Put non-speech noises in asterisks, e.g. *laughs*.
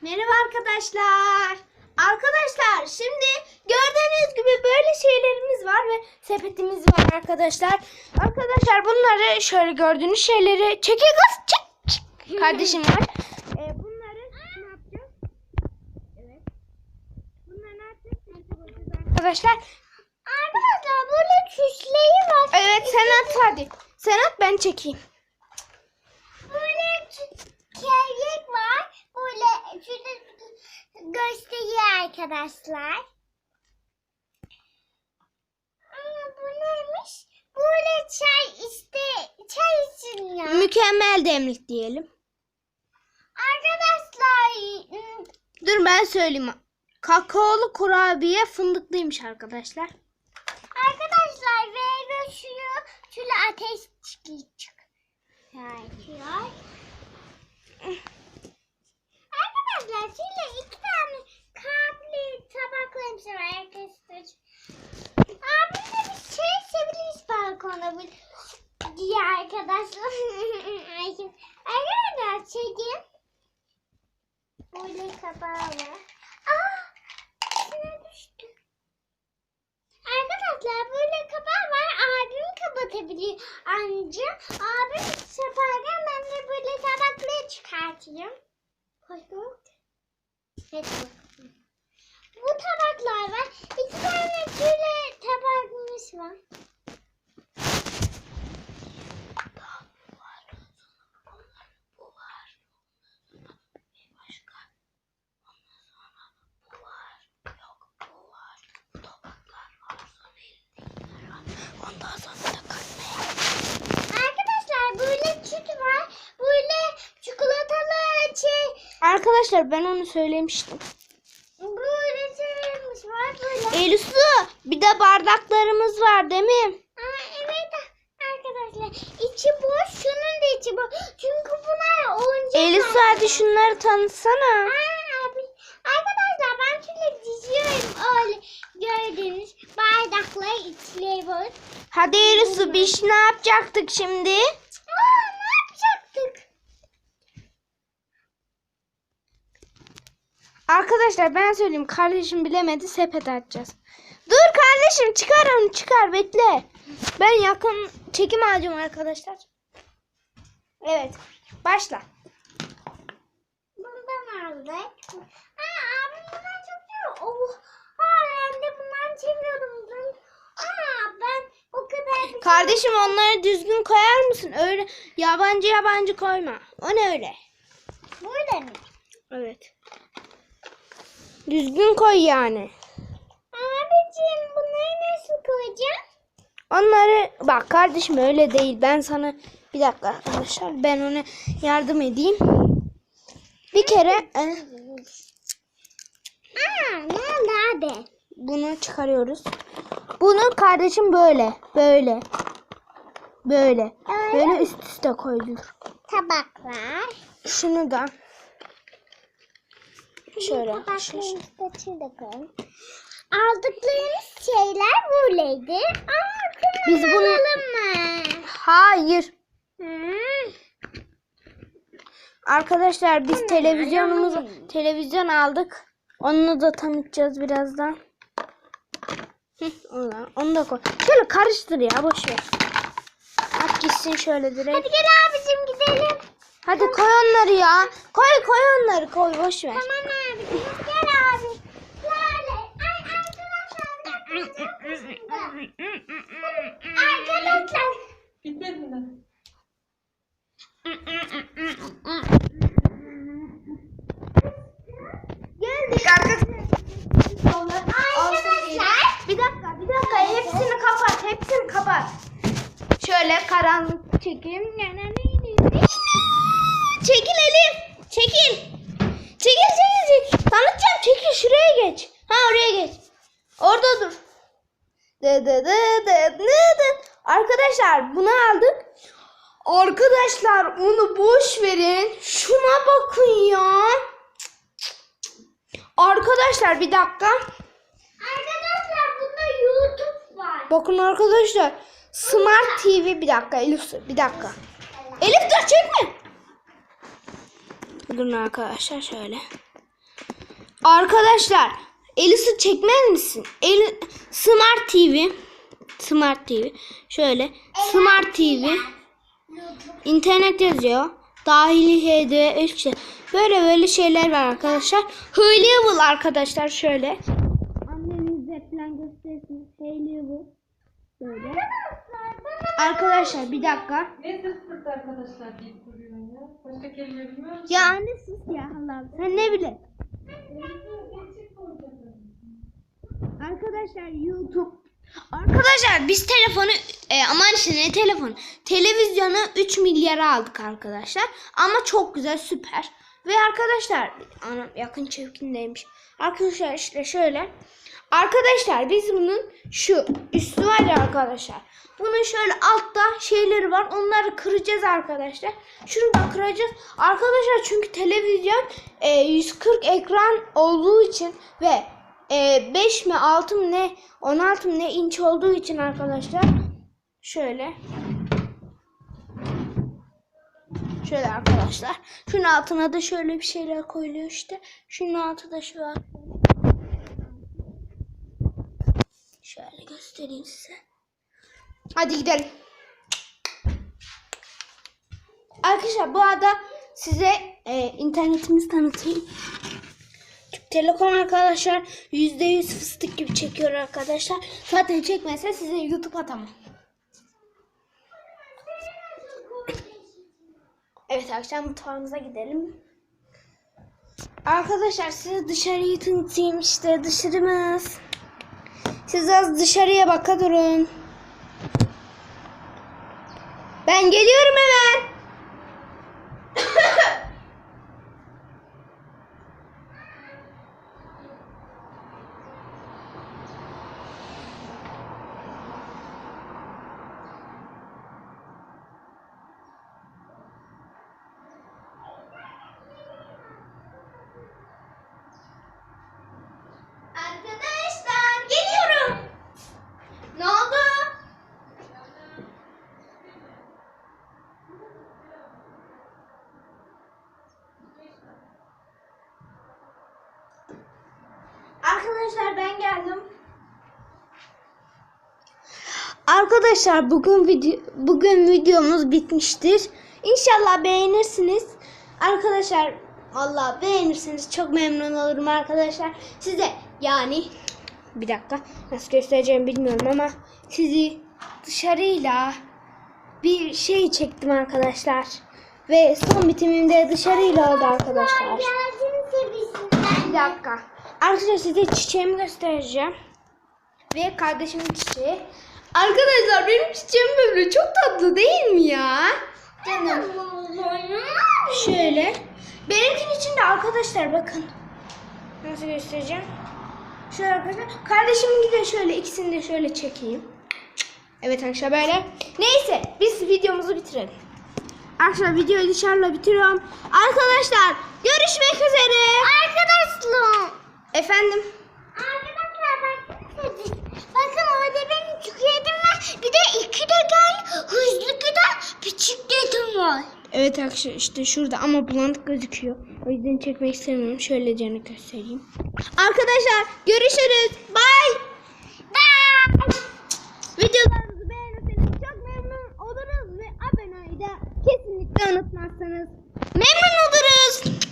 Merhaba arkadaşlar. Arkadaşlar şimdi gördüğünüz gibi böyle şeylerimiz var ve sepetimiz var arkadaşlar. Arkadaşlar bunları şöyle gördüğünüz şeyleri çekil kız çek. çek. *laughs* Kardeşim var. Ee, bunları ne yapacağız? Evet. Bunları ne yapacağız? Arkadaşlar. Arkadaşlar böyle süsleyi var. Evet sen at hadi. Sen at ben çekeyim. Böyle kellik var. Böyle şurada gösteriyor arkadaşlar. Aa, bu neymiş? Böyle çay işte çay için ya. Mükemmel demlik diyelim. Arkadaşlar Dur ben söyleyeyim. Kakaolu kurabiye fındıklıymış arkadaşlar. arkadaşlar ve suyu şöyle ateş çıkıyor. Çıkıyor. Arkadaşlar şöyle iki tane kalpli tabaklarımız var arkadaşlar. Abim de bir şey sevilmiş balkona bu diye arkadaşlar. *laughs* arkadaşlar çekin. Böyle kapağı var. Aa! İçine düştü. Arkadaşlar böyle kapağı var. Abim kapatabiliyor anca. Abim yaparken ben de böyle tabakları çıkartayım. Koy Bu tabaklar var. İki tane şöyle tabağımız var. Ondan sonra da katmaya. Arkadaşlar böyle süt var. Böyle çikolatalı şey. Arkadaşlar ben onu söylemiştim. Böyle şeylerimiz var. Böyle. Elif su bir de bardaklarımız var değil mi? Aa, evet arkadaşlar. içi boş. Şunun da içi boş. Çünkü bunlar oyuncak. Elif su hadi şunları tanıtsana. Aa, abi. Arkadaşlar ben şöyle diziyorum öyle gördüğünüz bardaklar içleri boş. Hadi Elif su biz ne yapacaktık şimdi? Aa, ne yapacaktık? Arkadaşlar ben söyleyeyim kardeşim bilemedi sepet açacağız. Dur kardeşim çıkar onu çıkar bekle. Ben yakın çekim alacağım arkadaşlar. Evet başla. Bundan aldık. Aa, abim bundan çok seviyor. Oh, aa, ben de bundan çeviriyorum. Aa, ben o kadar bir Kardeşim onları düzgün koyar mısın? Öyle yabancı yabancı koyma. O ne öyle? Burada mı? Evet. Düzgün koy yani. Abicim bunları nasıl koyacağım? Onları bak kardeşim öyle değil. Ben sana bir dakika arkadaşlar ben ona yardım edeyim. Bir kere e, Aa, ne oldu abi? bunu çıkarıyoruz. Bunu kardeşim böyle, böyle, böyle, böyle üst üste koyulur. Tabaklar. Şunu da şöyle. Koy. Aldıklarımız şeyler böyleydi. Aa, Biz bunu- mı? Hayır. Hmm. Arkadaşlar biz televizyonumuzu televizyon aldık. Onu da tanıtacağız birazdan. Da- onu da koy. Şöyle karıştır ya boş ver. At gitsin şöyle direkt. Hadi gel abicim gidelim. Hadi koy onları ya. Koy koy onları koy boş ver. Tamam. Hadi gel abi. Arkadaşlar. *laughs* Arkadaşlar. Bitmedi mi? Geldik arkadaşlar. Arkadaşlar. Bir dakika bir dakika hepsini kapat hepsini kapat. Şöyle karanlık çekeyim. Çekil Elif. Çekil. Çekil çekil çekil. Tanıtacağım çekil şuraya geç. Ha oraya geç. Orada dur. Dı dı dı dı dı dı. Arkadaşlar bunu aldık. Arkadaşlar onu boş verin. Şuna bakın ya. Arkadaşlar bir dakika. Arkadaşlar bunda YouTube var. Bakın arkadaşlar. Smart TV bir dakika Elif bir dakika. Elif dur çekme. Durun arkadaşlar şöyle. Arkadaşlar Elis'i çekmez misin? El Smart TV. Smart TV. Şöyle. Smart TV. İnternet yazıyor. Dahili HD 3 şey. Böyle böyle şeyler var arkadaşlar. High arkadaşlar şöyle. Annenize falan gösterirsiniz. High Böyle. Arkadaşlar bir dakika. Ne arkadaşlar? Başka kelime bilmiyor musun? Ya anne sus ya Allah'ım. Sen ne bile? Arkadaşlar YouTube. Arkadaşlar biz telefonu e, aman işte ne telefon. Televizyonu 3 milyara aldık arkadaşlar. Ama çok güzel süper. Ve arkadaşlar anam yakın çevkindeymiş. Arkadaşlar işte şöyle. Arkadaşlar biz bunun şu üstü var ya arkadaşlar. Bunun şöyle altta şeyleri var. Onları kıracağız arkadaşlar. Şunu da kıracağız. Arkadaşlar çünkü televizyon e, 140 ekran olduğu için ve e, 5 mi 6 mı ne 16 mı ne inç olduğu için arkadaşlar şöyle şöyle arkadaşlar şunun altına da şöyle bir şeyler koyuluyor işte şunun altı da şu var şöyle göstereyim size hadi gidelim arkadaşlar bu arada size e, internetimizi tanıtayım Türk Telekom arkadaşlar %100 fıstık gibi çekiyor arkadaşlar. Zaten çekmese size YouTube atamam. Evet arkadaşlar mutfağımıza gidelim. Arkadaşlar size dışarıyı tanıtayım işte dışarımız. Siz az dışarıya baka durun. Ben geliyorum hemen. Arkadaşlar geliyorum. Ne oldu? Arkadaşlar ben geldim. Arkadaşlar bugün video bugün videomuz bitmiştir. İnşallah beğenirsiniz. Arkadaşlar vallahi beğenirseniz çok memnun olurum arkadaşlar. Size yani bir dakika nasıl göstereceğimi bilmiyorum ama sizi dışarıyla bir şey çektim arkadaşlar. Ve son bitimimde dışarıyla oldu arkadaşlar. Bir dakika. Arkadaşlar size çiçeğimi göstereceğim. Ve kardeşimin çiçeği. Arkadaşlar benim çiçeğim böyle çok tatlı değil mi ya? Canım. Şöyle. Benimkinin içinde arkadaşlar bakın. Nasıl göstereceğim? Şöyle arkadaşlar. Kardeşimin de şöyle ikisini de şöyle çekeyim. Evet arkadaşlar böyle. Neyse biz videomuzu bitirelim. Arkadaşlar videoyu dışarıda bitiriyorum. Arkadaşlar görüşmek üzere. Arkadaşlar. Efendim. Arkadaşlar bakın. Bakın orada benim var. Bir de iki de gel hızlı giden bisikletim var. Evet arkadaşlar işte şurada ama bulanık gözüküyor. O yüzden çekmek istemiyorum. Şöyle canı göstereyim. Arkadaşlar görüşürüz. Bye. Bye. Videolarımızı beğenirseniz çok memnun oluruz ve abone olmayı da kesinlikle unutmazsanız memnun oluruz.